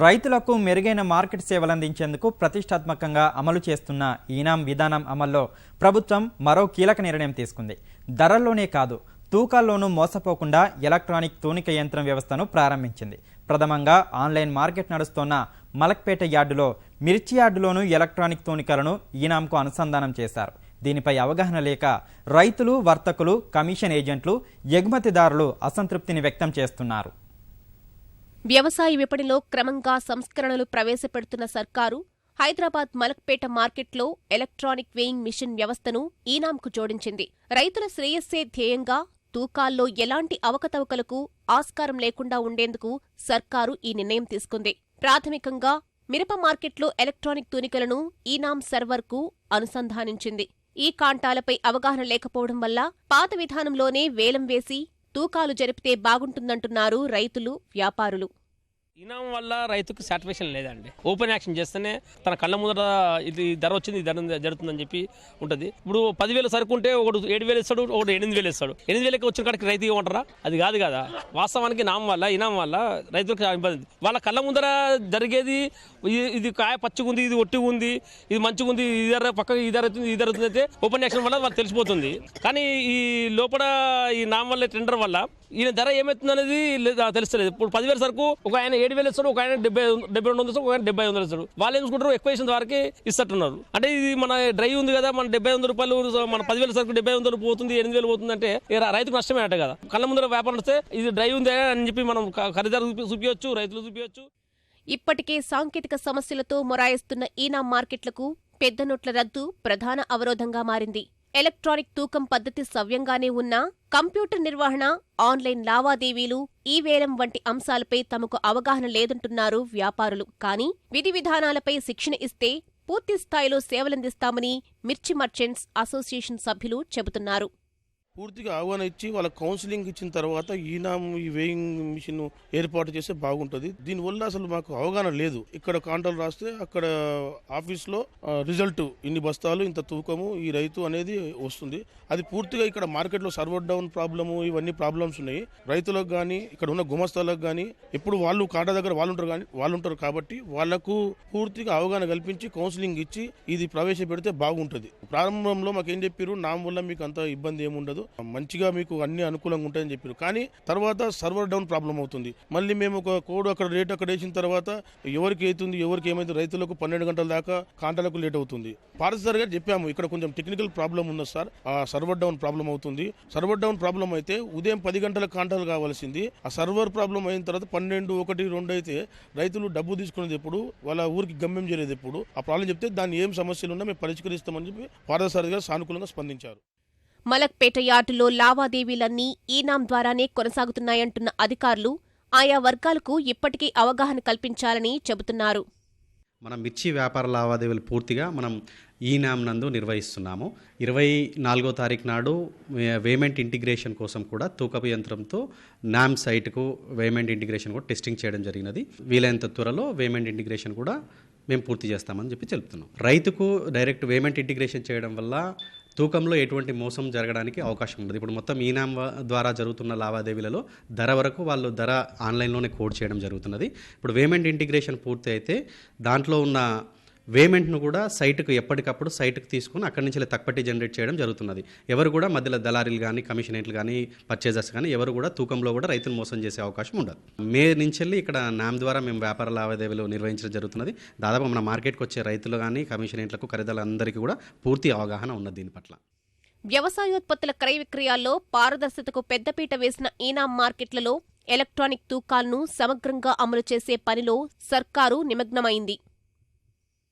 రైతులకు మెరుగైన మార్కెట్ సేవలందించేందుకు ప్రతిష్టాత్మకంగా అమలు చేస్తున్న ఈనాం విధానం అమల్లో ప్రభుత్వం మరో కీలక నిర్ణయం తీసుకుంది. ధరల్లోనే కాదు తూకాల్లోనూ మోసపోకుండా ఎలక్ట్రానిక్ తూనిక యంత్రం వ్యవస్థను ప్రారంభించింది. ప్రథమంగా ఆన్లైన్ మార్కెట్ నడుస్తోన్న మలక్పేట యార్డులో మిర్చి యార్డులోనూ ఎలక్ట్రానిక్ తూనికలను ఈనాంకు అనుసంధానం చేశారు. దీనిపై అవగాహన లేక రైతులు వర్తకులు కమిషన్ ఏజెంట్లు ఎగుమతిదారులు అసంతృప్తిని వ్యక్తం చేస్తున్నారు. వ్యవసాయ విపణిలో క్రమంగా సంస్కరణలు ప్రవేశపెడుతున్న సర్కారు హైదరాబాద్ మలక్పేట మార్కెట్లో ఎలక్ట్రానిక్ వేయింగ్ మిషన్ వ్యవస్థను ఈనాంకు జోడించింది. రైతుల శ్రేయస్సే ధ్యేయంగా తూకాల్లో ఎలాంటి అవకతవకలకు ఆస్కారం లేకుండా ఉండేందుకు సర్కారు ఈ నిర్ణయం తీసుకుంది. ప్రాథమికంగా మిరప మార్కెట్లో ఎలక్ట్రానిక్ తూనికలను ఈనాం సర్వర్కు అనుసంధానించింది. ఈ కాంటాలపై అవగాహన లేకపోవడం వల్ల పాత విధానంలోనే వేలం వేసి తూకాలు జరిపితే బాగుంటుందంటున్నారు రైతులు వ్యాపారులు. ఇనాం వల్ల రైతుకు సాటిస్ఫాక్షన్ లేదండి. ఓపెన్ యాక్షన్ చేస్తేనే తన కళ్ళ ముందర ఇది ధర వచ్చింది ధర జరుగుతుందని చెప్పి ఉంటుంది. ఇప్పుడు పదివేలు సరుకుంటే ఒకడు ఏడు వేలు ఇస్తాడు ఒకడు ఎనిమిది వేలు ఇస్తాడు. ఎనిమిది వేలకి వచ్చిన కాడికి రైతు ఇవ్వమంటారా అది కాదు కదా. వాస్తవానికి నామం వల్ల ఇనాం వల్ల రైతులకు ఇబ్బంది. వాళ్ళ కళ్ళ ముందర జరిగేది ఇది- ఇది కాయ పచ్చిగుంది ఇది ఒట్టిగా ఉంది ఇది మంచిగా ఉంది ఈ ధర పక్క ఇది ధర అవుతుంది ధర అవుతుంది అయితే ఓపెన్ యాక్షన్ వల్ల వాళ్ళకి తెలిసిపోతుంది. కానీ ఈ లోపల ఈ నామం వల్ల టెండర్ వల్ల ఈయన ధర ఏమవుతుంది అనేది తెలుస్తలేదు. ఇప్పుడు పదివేల సరుకు ఒక ఆయన ఏడు వేలు ఇస్తాడు ఒక ఆయన డెబ్బై డెబ్బై రెండు వందలు ఒక ఆయన డెబ్బై వందలు ఇస్తాడు. వాళ్ళు ఏం చూసుకుంటారు? ఎక్కువ వేసిన వారికి ఇస్తట్టున్నారు. అంటే ఇది మన డ్రై ఉంది కదా మన డెబ్బై వందల రూపాయలు మన పదివేల సరుకు డెబ్బై వందలు పోతుంది ఎనిమిది వేలు పోతుంది అంటే రైతుకు నష్టమే అంట కదా. కళ్ళ ముందర వ్యాపారం వస్తే ఇది డ్రై ఉంది అని చెప్పి మనం ఖరీదారు చూపించవచ్చు రైతులు చూపించవచ్చు. ఇప్పటికే సాంకేతిక సమస్యలతో మొరాయిస్తున్న ఈనా మార్కెట్లకు పెద్ద నోట్ల రద్దు ప్రధాన అవరోధంగా మారింది. ఎలక్ట్రానిక్ తూకం పద్ధతి సవ్యంగానే ఉన్నా కంప్యూటర్ నిర్వహణ ఆన్లైన్ లావాదేవీలు ఈ వేలం వంటి అంశాలపై తమకు అవగాహన లేదంటున్నారు వ్యాపారులు. కానీ విధి విధానాలపై శిక్షణ ఇస్తే పూర్తి స్థాయిలో సేవలందిస్తామని మిర్చి మర్చెంట్స్ అసోసియేషన్ సభ్యులు చెబుతున్నారు. పూర్తిగా ఆహ్వానం ఇచ్చి వాళ్ళ కౌన్సిలింగ్ ఇచ్చిన తర్వాత ఈనాం ఈ వేయింగ్ మిషన్ ఏర్పాటు చేస్తే బాగుంటుంది. దీనివల్ల అసలు మాకు అవగాహన లేదు. ఇక్కడ కాంటాలు రాస్తే అక్కడ ఆఫీస్లో రిజల్ట్ ఇన్ని బస్తాలు ఇంత తూకము ఈ రైతు అనేది వస్తుంది. అది పూర్తిగా ఇక్కడ మార్కెట్లో సర్వర్ డౌన్ ప్రాబ్లము ఇవన్నీ ప్రాబ్లమ్స్ ఉన్నాయి. రైతులకు కానీ ఇక్కడ ఉన్న గుమస్తాలకు కానీ ఎప్పుడు వాళ్ళు కాటా దగ్గర వాళ్ళు ఉంటారు కానీ వాళ్ళు ఉంటారు కాబట్టి వాళ్ళకు పూర్తిగా అవగాహన కల్పించి కౌన్సిలింగ్ ఇచ్చి ఇది ప్రవేశపెడితే బాగుంటుంది. ప్రారంభంలో మాకు ఏం చెప్పారు నా వల్ల మీకు అంత ఇబ్బంది ఏముండదు. మంచిగా మీకు అన్ని అనుకూలంగా ఉంటాయని చెప్పారు. కానీ తర్వాత సర్వర్ డౌన్ ప్రాబ్లం అవుతుంది. మళ్ళీ మేము ఒక కోడ్ అక్కడ రేట్ అక్కడ వేసిన తర్వాత ఎవరికి అవుతుంది ఎవరికి ఏమైతే రైతులకు పన్నెండు గంటల దాకా కాంటాలకు లేట్ అవుతుంది. పారసార్ గారు చెప్పాము ఇక్కడ కొంచెం టెక్నికల్ ప్రాబ్లం ఉన్నది సార్. ఆ సర్వర్ డౌన్ ప్రాబ్లం అవుతుంది. సర్వర్ డౌన్ ప్రాబ్లం అయితే ఉదయం పది గంటల కాంటాలు కావాల్సింది. ఆ సర్వర్ ప్రాబ్లం అయిన తర్వాత పన్నెండు ఒకటి రెండు అయితే రైతులు డబ్బు తీసుకునేది ఎప్పుడు వాళ్ళ ఊరికి గమ్యం చేయలేదు ఎప్పుడు. ఆ ప్రాబ్లం చెప్తే దాన్ని ఏం సమస్యలు ఉన్నా మేము పరిష్కరిస్తామని చెప్పి పారసారథి గారు సానుకూలంగా స్పందించారు. మలక్పేట యార్డులో లావాదేవీలన్నీ ఈనాం ద్వారానే కొనసాగుతున్నాయంటున్న అధికారులు ఆయా వర్గాలకు ఇప్పటికీ అవగాహన కల్పించాలని చెబుతున్నారు. మనం మిర్చి వ్యాపార లావాదేవీలు పూర్తిగా మనం ఈనామ్ నందు నిర్వహిస్తున్నాము. ఇరవై నాలుగో తారీఖు నాడు వేమెంట్ ఇంటిగ్రేషన్ కోసం కూడా తూకపు యంత్రంతో నామ్ సైట్కు వేమెంట్ ఇంటిగ్రేషన్ కూడా టెస్టింగ్ చేయడం జరిగినది. వీలైనంత త్వరలో వేమెంట్ ఇంటిగ్రేషన్ కూడా మేము పూర్తి చేస్తామని చెప్పి చెప్తున్నాం రైతుకు డైరెక్ట్ వేమెంట్ ఇంటిగ్రేషన్ చేయడం వల్ల తూకంలో ఎటువంటి మోసం జరగడానికి అవకాశం ఉండదు. ఇప్పుడు మొత్తం ఈనాం ద్వారా జరుగుతున్న లావాదేవీలలో ధర వరకు వాళ్ళు ధర ఆన్లైన్లోనే కోడ్ చేయడం జరుగుతున్నది. ఇప్పుడు వేమెంట్ ఇంటిగ్రేషన్ పూర్తి అయితే దాంట్లో ఉన్న వేమెంట్ను కూడా సైట్కు ఎప్పటికప్పుడు సైట్కు తీసుకుని అక్కడి నుంచి తక్కువటి జనరేట్ చేయడం జరుగుతున్నది. ఎవరు కూడా మధ్యలో దళారీలు కానీ కమిషనేట్లు కానీ పర్చేజర్స్ కానీ ఎవరు కూడా తూకంలో కూడా రైతులు మోసం చేసే అవకాశం ఉండదు. మే నుంచి వెళ్ళి ఇక్కడ నామ్ ద్వారా మేము వ్యాపార లావాదేవీలు నిర్వహించడం జరుగుతున్నది. దాదాపు మన మార్కెట్కి వచ్చే రైతులు కానీ కమిషనేట్లకు ఖరీదాలందరికీ కూడా పూర్తి అవగాహన ఉన్నది దీని పట్ల. వ్యవసాయోత్పత్తుల క్రయ విక్రయాల్లో పారదర్శకతకు పెద్దపీట వేసిన ఈనాం మార్కెట్లలో ఎలక్ట్రానిక్ తూకాలను సమగ్రంగా అమలు చేసే పనిలో సర్కారు నిమగ్నమైంది.